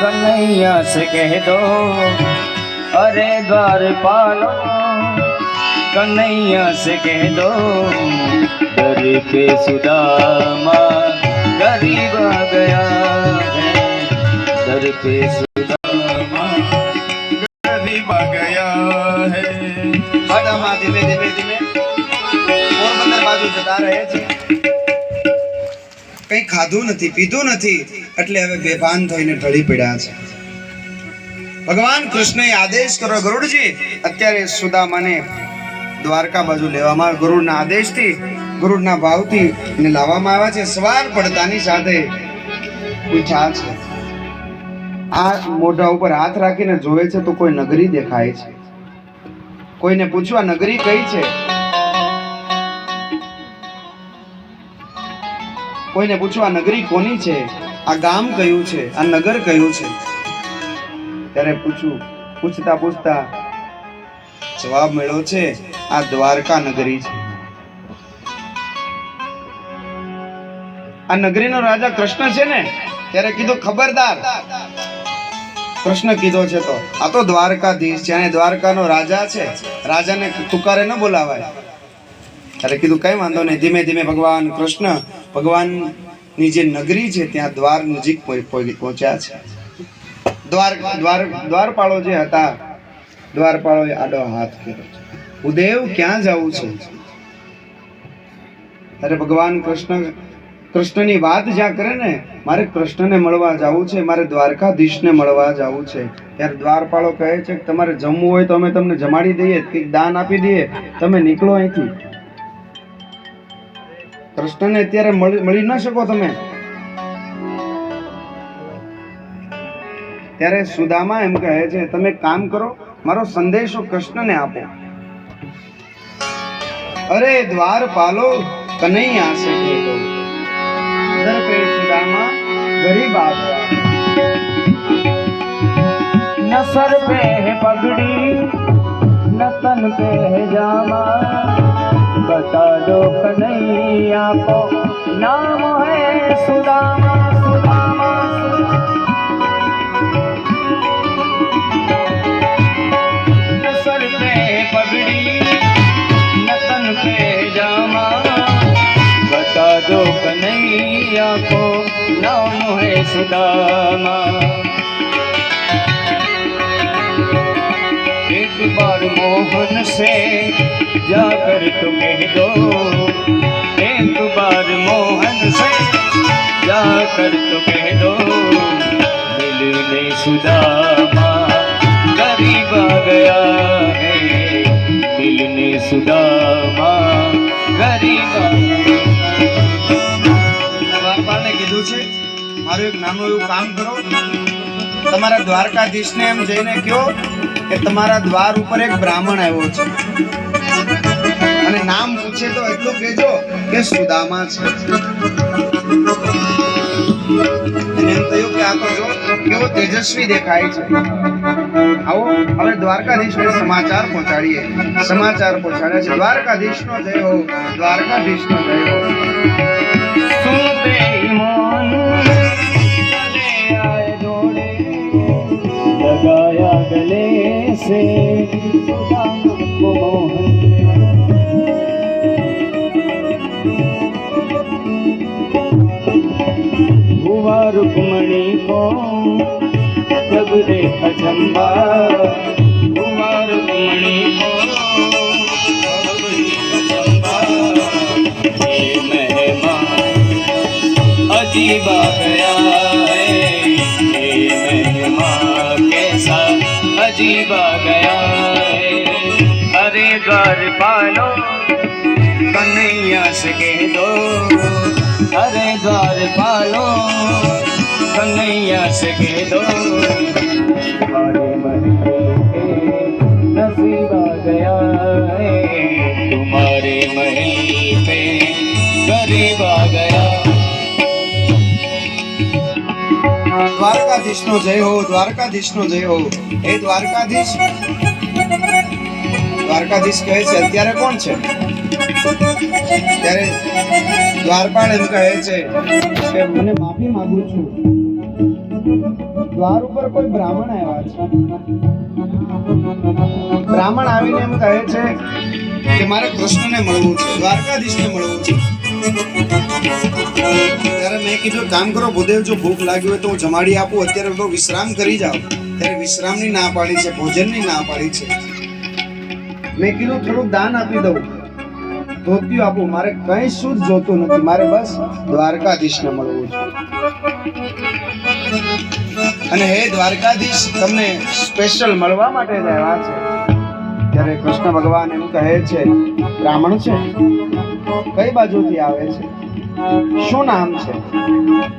કનૈયા સે કહે દો, અરે દ્વારપાલો. કનૈયા સે કહે દો સુદામા ગરીબ ગયા ગયા હે. બધામાં કંઈ ખાધું નથી, પીધું નથી. એટલે હવે બેભાન થઈને ઢળી પડ્યા છે. ભગવાન કૃષ્ણએ આદેશ કર્યો, ગરુડજી, અત્યારે સુદામાને દ્વારકા બાજુ લેવામાં ગરુડના આદેશથી, ગરુડના ભાવથી એને લાવવામાં આવ્યા છે. સવાર પડતાની સાથે પૂછા છે. આ મોઢા ઉપર હાથ રાખીને જોવે છે તો કોઈ નગરી દેખાય છે. કોઈને પૂછવા, નગરી કઈ છે? કોઈને પૂછવા, નગરી કોની છે? આ ગામ કયું છે? આ નગર કયું છે? ત્યારે પૂછું, પૂછતા પૂછતા જવાબ મળ્યો છે, આ દ્વારકા નગરી છે. આ નગરીનો રાજા કૃષ્ણ છે ને? ત્યારે કીધું, ખબરદાર. કૃષ્ણ કીધો છે તો, આ તો દ્વારકાધીશ છે અને દ્વારકાનો રાજા છે. રાજાને તુકારે ન બોલાવાય. ત્યારે કીધું, કઈ વાંધો નહીં, ધીમે ધીમે ભગવાન કૃષ્ણ ભગવાનની જે નગરી છે, ત્યાં દ્વાર નજીક પહોં- પહોં- પહોંચ્યા છે. દ્વાર દ્વાર, દ્વારપાળો જે હતા, દ્વારપાળોએ આડો હાથ કર્યો ઉદેવ ક્યાં જવું છે? અરે ભગવાન કૃષ્ણ, કૃષ્ણની વાત જ્યાં કરે ને, મારે કૃષ્ણને મળવા જવું છે, મારે દ્વારકાધીશને મળવા જવું છે. ત્યારે દ્વારપાળો કહે છે કે તમારે જમવું હોય તો અમે તમને જમાડી દઈએ, કંઈક દાન આપી દઈએ, તમે નીકળો અહીંથી. કૃષ્ણને અત્યારે મળી ન શકો તમે. ત્યારે સુદામા એમ કહે છે, તમે કામ કરો, મારો સંદેશો કૃષ્ણને આપો. અરે, દ્વાર પાલો, કનૈયા સે ન સર પે પગડી, ન તન પે જામા. बता दो कन्हैया को नाम है सुदामा सुदामा न सर पे है पगड़ी न तन पे है जामा बता दो कन्हैया को नाम है सुदामा एक बार मोहन से जाकर तो कह दो एक बार मोहन से जाकर तो कह दो मिलने सुदामा गरीब आ गया है मिलने सुदामा गरीब आ દ્વારપાળને કીધું છે મારું એક નાનું એવું કામ કરો તમારા દ્વારકાધીશને એમ જઈને કહો કે તમારા દ્વાર ઉપર એક બ્રાહ્મણ આવ્યો છે. અને નામ પૂછે તો એટલું કહેજો કે સુદામા છે. અને એમ થયું કે આ તો જો કેવો તેજસ્વી દેખાય છે. આવો, હવે દ્વારકાધીશને સમાચાર પહોંચાડીએ. સમાચાર પહોંચાડ્યા છે. દ્વારકાધીશનો જય હો, દ્વારકાધીશનો लगाया गले से सुदामा को मोहन हुआ रुक्मणी को जब देखा चंबा हुआ रुक्मणी को जब देखा चंबा ये मेहमान अजीब अरे घर पालो कन्हैया से कह दो अरे द्वार पालो कन्हैया से कह दो तुम्हारे मन के नसीब आ गया है तुम्हारे महल पे गरीब आ गया દ્વારકાધીશનો જય હો દ્વારકાધીશનો જય હો એ દ્વારકાધીશ દ્વારકાધીશ કહે છે, અત્યારે કોણ છે? ત્યારે દ્વારપાળ એમ કહે છે કે, મને માફી માંગુ છું. દ્વાર ઉપર કોઈ બ્રાહ્મણ આવ્યા છે. બ્રાહ્મણ આવીને એમ કહે છે કે, મારે કૃષ્ણને મળવું છે, દ્વારકાધીશને મળવું છે. ત્યારે મેં કીધું, કામ કરો, ભૂદેવ, જો ભૂખ લાગી હોય તો હું જમાડી આપું. અત્યારે તો વિશ્રામ કરી જાઓ. ત્યારે વિશ્રામની ના પાડી છે, ભોજનની ના પાડી છે. મેં કીધું, થોડુંક દાન આપી દઉં. ધોતિયું આપું. મારે કઈ શું જોતું નથી. મારે બસ દ્વારકાધીશને મળવું છે. અને હે દ્વારકાધીશ, તમને સ્પેશિયલ મળવા માટે રહેવા છે. ત્યારે કૃષ્ણ ભગવાન એમ કહે છે, બ્રાહ્મણ છે? કઈ બાજુથી આવે છે? શું નામ છે?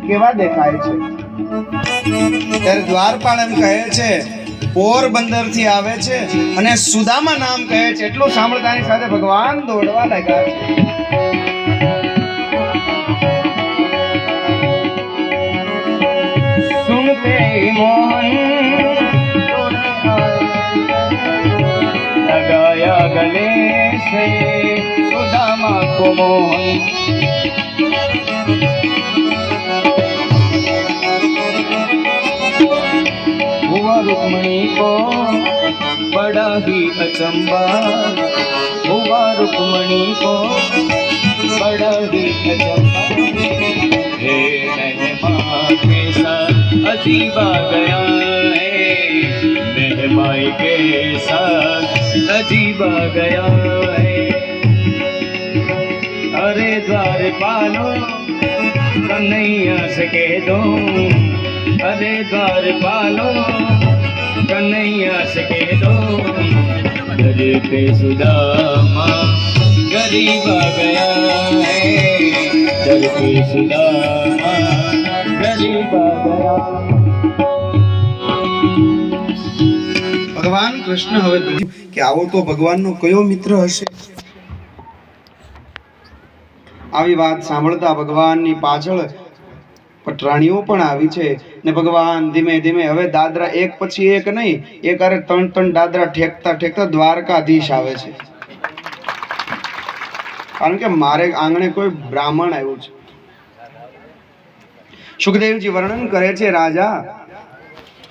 કેવા દેખાય છે? ત્યારે દ્વારપાળ એમ કહે છે પોરબંદરથી આવે છે અને સુદામા નામ કહે છે. એટલું સાંભળતાની સાથે ભગવાન દોડવા લાગ્યા છે. મોહન લગાયા ગલે સુદામા કો મોહન. रुक्मणी को बड़ा ही अचंबा। हुआ रुक्मणी को बड़ा ही अचंबा। हे मेहमा अजीब गया है। मेहमाई के साथ अजीब गया है। अरे द्वार पालो, कन्हैया से कह दो। अरे द्वार पालो કનૈયા સકે દો દરેક સુદામા ગરીબા ગયા દરેક સુદામા ગરીબા ગયા ભગવાન કૃષ્ણ હવે કે આવો તો ભગવાનનો કયો મિત્ર હશે? આવી વાત સાંભળતા ભગવાનની પાછળ પટરાણીઓ પણ આવી છે. ને ભગવાન ધીમે ધીમે હવે દાદરા એક પછી એક નહીં, એક અરે ત્રણ ત્રણ દાદરા ઠેકતા ઠેકતા દ્વારકાધીશ આવે છે. કારણ કે મારે આંગણે કોઈ બ્રાહ્મણ આવ્યું છે. સુખદેવજી વર્ણન કરે છે, રાજા